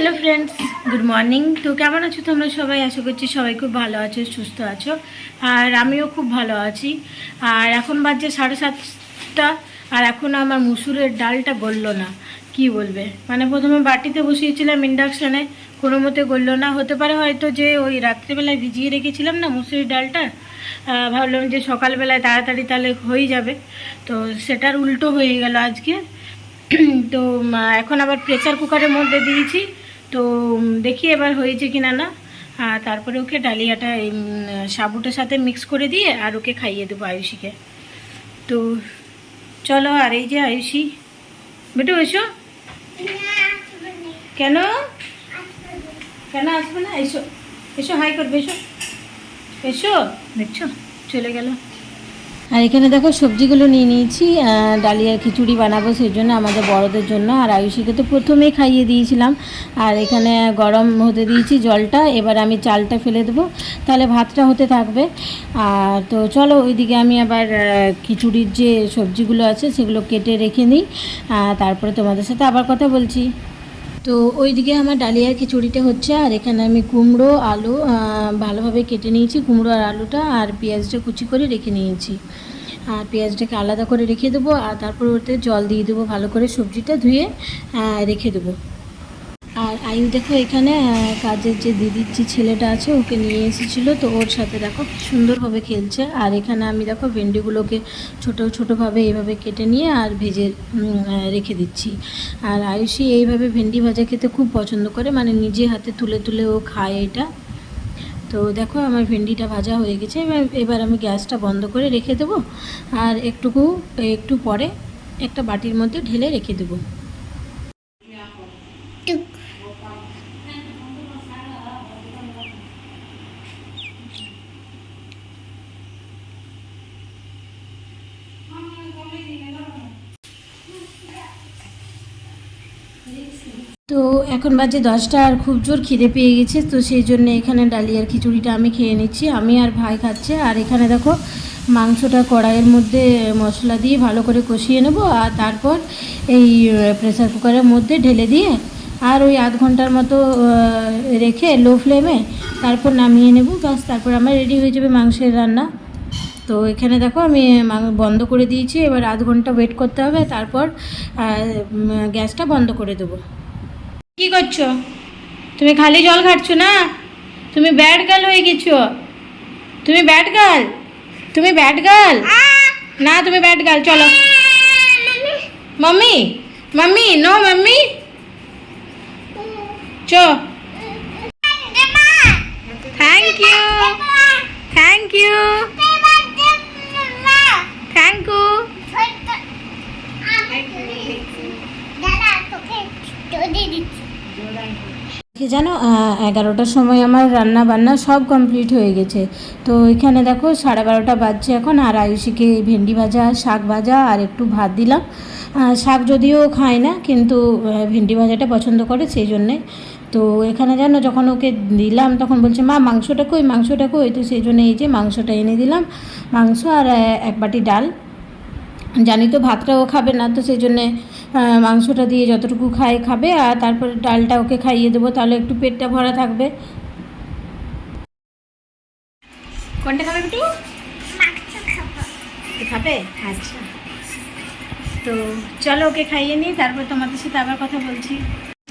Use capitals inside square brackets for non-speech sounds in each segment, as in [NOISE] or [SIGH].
Hello friends good morning তো কেমন আছো তোমরা সবাই? আশা করছি সবাই খুব ভালো আছো, সুস্থ আছো। আর আমিও খুব ভালো আছি। আর এখন বাজছে সাড়ে সাতটা, আর এখন আমার মুসুরের ডালটা গললো না। কি বলবে? মানে প্রথমে বাটিতে বসিয়েছিলাম ইন্ডাকশানে, কোনো মতে গললো না। হতে পারে হয়তো যে ওই রাত্রেবেলায় ভিজিয়ে রেখেছিলাম না মুসুরির ডালটা। ভাবলাম যে সকালবেলায় তাড়াতাড়ি তাহলে হয়ে যাবে। তো সেটার উল্টো হয়ে গেল আজকে। [CLEARS THROAT] তো এখন আবার প্রেসার কুকারের মধ্যে দিয়েছি। তো দেখি এবার হয়েছে কিনা না। না আর তারপরে ওকে ডালিয়াটা সাবুটার সাথে মিক্স করে দিয়ে আর ওকে খাইয়ে দেবো আয়ুষিকে। তো, চলো আর এই যে আয়ুষি। বেটু, এসো। কেন? কেন আসবে না? এসো। এসো, হাই করবে, এসো। এসো। দেখছ? চলে গেল। আর এখানে দেখো সবজিগুলো নিয়ে নিয়েছি ডালিয়ার খিচুড়ি বানাবো সেই জন্য আমাদের বড়দের জন্য। আর আয়ুষিকে তো প্রথমেই খাইয়ে দিয়েছিলাম। আর এখানে গরম হতে দিয়েছি জলটা, এবার আমি চালটা ফেলে দেবো। তাহলে ভাতটা হতে থাকবে। আর তো চলো, ওইদিকে আমি আবার খিচুড়ির যে সবজিগুলো আছে সেগুলো কেটে রেখে নিই। তারপরে তোমাদের সাথে আবার কথা বলছি। তো ওইদিকে আমার ডালিয়ার খিচুড়িটা হচ্ছে, আর এখানে আমি কুমড়ো, আলু ভালোভাবে কেটে নিয়েছি, কুমড়ো আর আলুটা, আর পেঁয়াজটা কুচি করে রেখে নিয়েছি। আর পেঁয়াজটাকে আলাদা করে রেখে দেবো, আর তারপর ওতে জল দিয়ে দেবো ভালো করে সবজিটা ধুয়ে রেখে দেবো। আয়ু দেখো এখানে কাজের যে দিদির যে ছেলেটা আছে, ওকে নিয়ে এসেছিল। তো ওর সাথে দেখো সুন্দরভাবে খেলছে। আর এখানে আমি দেখো ভেন্ডিগুলোকে ছোটো ছোটোভাবে এইভাবে কেটে নিয়ে আর ভেজে রেখে দিচ্ছি। আর আয়ুষি এইভাবে ভেন্ডি ভাজা খেতে খুব পছন্দ করে। মানে নিজে হাতে তুলে তুলে ও খায় এটা। তো দেখো আমার ভেন্ডিটা ভাজা হয়ে গেছে। এবার এবার আমি গ্যাসটা বন্ধ করে রেখে দেবো। আর একটুকু, একটু পরে একটা বাটির মধ্যে ঢেলে রেখে দেবো। তো এখন বাজে দশটা আর খুব জোর খিদে পেয়ে গেছে, তো সেই জন্য এখানে ডালিয়ার খিচুড়িটা আমি খেয়ে নিচ্ছি। আমি আর ভাই খাচ্ছে, আর এখানে দেখো মাংসটা কড়াইয়ের মধ্যে মশলা দিয়ে ভালো করে কষিয়ে নেব, আর তারপর এই প্রেসার কুকারের মধ্যে ঢেলে দিয়ে আর ওই আধ ঘণ্টার মতো রেখে লো ফ্লেমে তারপর নামিয়ে নেব। ব্যাস, তারপর আমার রেডি হয়ে যাবে মাংসের রান্না। তো এখানে দেখো আমি বন্ধ করে দিয়েছি, এবার আধ ঘণ্টা ওয়েট করতে হবে, তারপর গ্যাসটা বন্ধ করে দেবো। কি করছ? তুমি খালি জল খাচ্ছ না? তুমি ব্যাড গার্ল হয়ে গেছো। তুমি ব্যাড গার্ল তুমি ব্যাড গার্ল না, তুমি ব্যাড গার্ল চলো। মাম্মি? মাম্মি? No mummy? চো thank you thank you thank you কি জানো এগারোটার সময় আমার রান্না বান্না সব কমপ্লিট হয়ে গেছে। তো এখানে দেখো, সাড়ে বারোটা বাজছে এখন, আর আয়ুষিকে ভেন্ডি ভাজা, শাক ভাজা, আর একটু ভাত দিলাম। শাক যদিও খায় না, কিন্তু ভেন্ডি ভাজাটা পছন্দ করে সেই জন্যে। তো এখানে জানো, যখন ওকে দিলাম, তখন বলছে, মা, মাংসটা কই মাংসটা কই? তো সেই জন্য এই যে মাংসটা এনে দিলাম। মাংস আর এক বাটি ডাল। জানি তো ভাতটাও খাবে না তো সেই জন্যে মাংসটা দিয়ে যতটুকু খায় খাবে আর তারপরে ডালটা ওকে খাইয়ে দেবো তাহলে একটু পেটটা ভরা থাকবে। কোনটা খাবে একটু খাবে। আচ্ছা। তো চলো ওকে খাইয়ে নিই তারপর তোমাদের সাথে আবার কথা বলছি।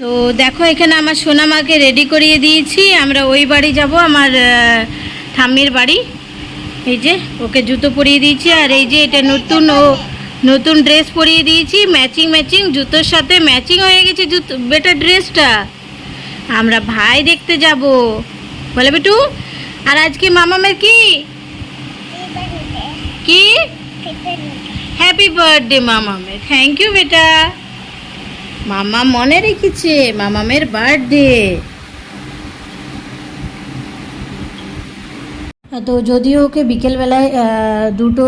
তো দেখো এখানে আমার সোনামাকে রেডি করিয়ে দিয়েছি আমরা ওই বাড়ি যাব আমার ঠাম্মির বাড়ি। এই যে, ওকে জুতো পরিয়ে দিয়েছি, আর এই যে এটা নতুন ও নতুন ড্রেস পরিয়ে দিয়েছি ম্যাচিং ম্যাচিং জুতোর সাথে ম্যাচিং হয়ে গেছে জুতো, বেটা ড্রেসটা। আমরা ভাই দেখতে যাব। বলে বেটু, আর আজকে মামামের কি? কি? হ্যাপি বার্থডে মামামের থ্যাংক ইউ বেটা। মামা মনে রেখেছে মামামের বার্থডে তো যদিও ওকে বিকেলবেলায় দুটো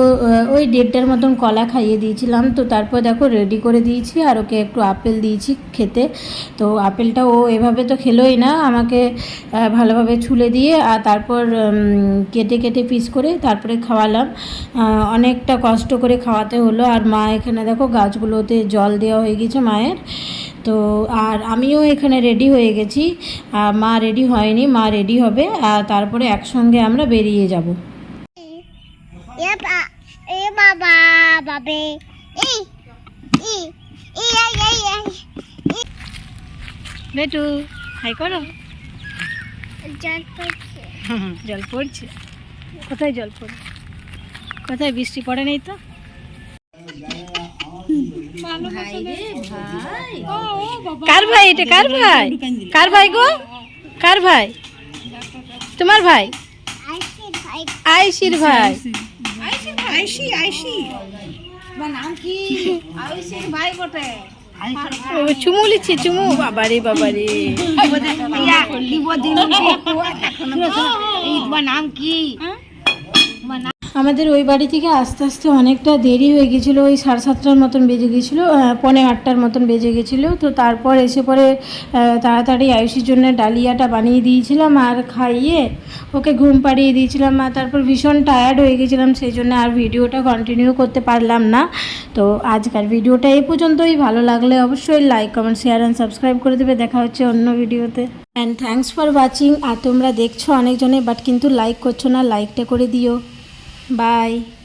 ওই দেড়টার মতন কলা খাইয়ে দিয়েছিলাম, তো তারপর দেখো রেডি করে দিয়েছি, আর ওকে একটু আপেল দিয়েছি খেতে। তো আপেলটা ও এভাবে তো খেলোই না, আমাকে ভালোভাবে ছুলে দিয়ে, আর তারপর কেটে কেটে পিস করে তারপরে খাওয়ালাম। অনেকটা কষ্ট করে খাওয়াতে হলো, আর মা এখানে দেখো গাছগুলোতে জল দেওয়া হয়ে গেছে মায়ের। তো আর আমিও এখানে রেডি হয়ে গেছি। মা রেডি হয়নি মা রেডি হবে আর তারপরে একসঙ্গে আমরা বেরিয়ে যাব। এ বা এ বাবা বাবে বেটু হাই করো। জল পড়ছে। জল পড়ছে। কোথায় জল পড়ে? কোথায় বৃষ্টি পড়ে নেই তো? কার ভাই এটা কার ভাই কার ভাই গো কার ভাই তোমার ভাই আইসি ভাই আইসির ভাই আইসি আইসি ও, চুমু লিচ্ছি চুমু বাবারে বাবারে নাম কি আমাদের ওই বাড়ি থেকে আস্তে আস্তে অনেকটা দেরি হয়ে গেছিল ওই সাড়ে সাতটার মতন বেজে গেছিল আহ, পৌনে আটটার মতন বেজে গেছিল। তো তারপর এসে পরে তাড়াতাড়ি আয়ুষির জন্য ডালিয়াটা বানিয়ে দিয়েছিলাম আর খাইয়ে ওকে ঘুম পাড়িয়ে দিয়েছিলাম। আর তারপর ভীষণ টায়ার্ড হয়ে গেছিলাম সেই জন্য আর ভিডিওটা কন্টিনিউ করতে পারলাম না। তো আজকাল ভিডিওটা এই পর্যন্তই। ভালো লাগলে অবশ্যই like comment share and subscribe করে দেবে। দেখা হচ্ছে অন্য ভিডিওতে। অ্যান্ড থ্যাঙ্কস ফর ওয়াচিং আর তোমরা দেখছ অনেকজনে বাট কিন্তু লাইক করছ না লাইকটা করে দিও। Bye.